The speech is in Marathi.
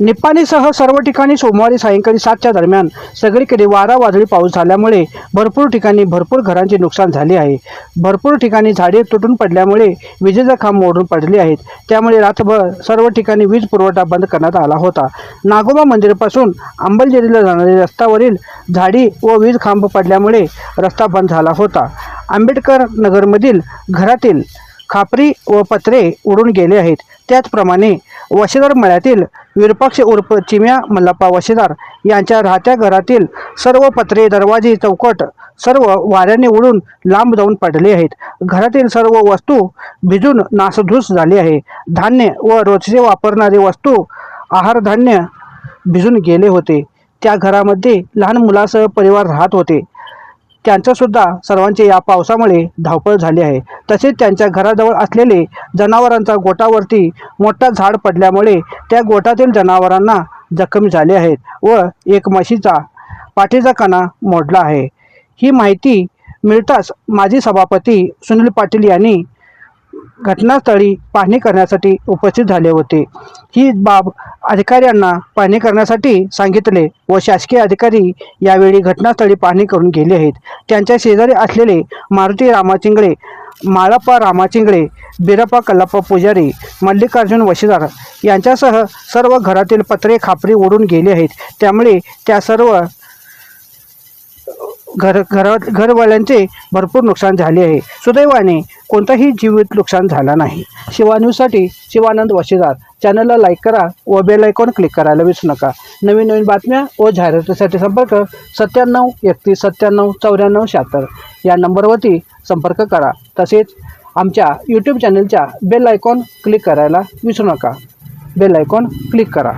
निप्पाणीसह सर्व ठिकाणी सोमवारी सायंकाळी सातच्या दरम्यान सगळीकडे वारा वादळी पाऊस झाल्यामुळे भरपूर ठिकाणी भरपूर घरांचे नुकसान झाले आहे. भरपूर ठिकाणी झाडे तुटून पडल्यामुळे विजेचा खांब मोडून पडले आहेत. त्यामुळे रात्रभर सर्व ठिकाणी वीज पुरवठा बंद करण्यात आला होता. नागोबा मंदिरापासून अंबलजेरीला जाणाऱ्या रस्त्यावरील झाडी व वीज खांब पडल्यामुळे रस्ता बंद झाला होता. आंबेडकर नगरमधील घरातील खापरी व पत्रे उडून गेले आहेत. त्याचप्रमाणे वशेदार मळ्यातील विरपक्ष उर्फ चिम्या मल्लप्पा वशेदार यांच्या राहत्या घरातील सर्व पत्रे दरवाजे चौकट सर्व वाऱ्याने उडून लांब जाऊन पडले आहेत. घरातील सर्व वस्तू भिजून नासधूस झाली आहे. धान्य व रोजचे वापरणारे वस्तू आहारधान्य भिजून गेले होते. त्या घरामध्ये लहान मुलासह परिवार राहत होते. त्यांचंसुद्धा सर्वांचे या पावसामुळे धावपळ झाली आहे. तसेच त्यांच्या घराजवळ असलेले जनावरांचा गोटावरती मोठा झाड पडल्यामुळे त्या गोटातील जनावरांना जखमी झाले आहेत व एक म्हशीचा पाठीचा कणा मोडला आहे. ही माहिती मिळताच माजी सभापती सुनील पाटील यांनी घटनास्थळी पाहणी करण्यासाठी उपस्थित झाले होते. ही बाब अधिकाऱ्यांना पाहणी करण्यासाठी सांगितले व शासकीय अधिकारी यावेळी घटनास्थळी पाहणी करून गेले आहेत. त्यांच्या शेजारी असलेले मारुती रामाचिंगळे माळप्पा रामाचिंगळे बिरप्पा कल्लप्पा पुजारी मल्लिकार्जुन वशीदार यांच्यासह सर्व घरातील पत्रे खापरी उडून गेले आहेत. त्यामुळे त्या सर्व घर घरात घरवाल्यांचे भरपूर नुकसान झाले आहे. सुदैवाने कोणताही जीवित नुकसान झाला नाही. शिवा न्यूजसाठी शिवानंद वशेदार चॅनलला लाईक करा व बेल आयकॉन क्लिक करायला विसरू नका. नवीन नवीन बातम्या व जाहिरातीसाठी संपर्क सत्त्याण्णव एकतीस सत्त्याण्णव चौऱ्याण्णव शहात्तर. या नंबरवरती संपर्क करा. तसेच आमच्या यूट्यूब चॅनलच्या बेल आयकॉन क्लिक करायला विसरू नका. बेल आयकॉन क्लिक करा.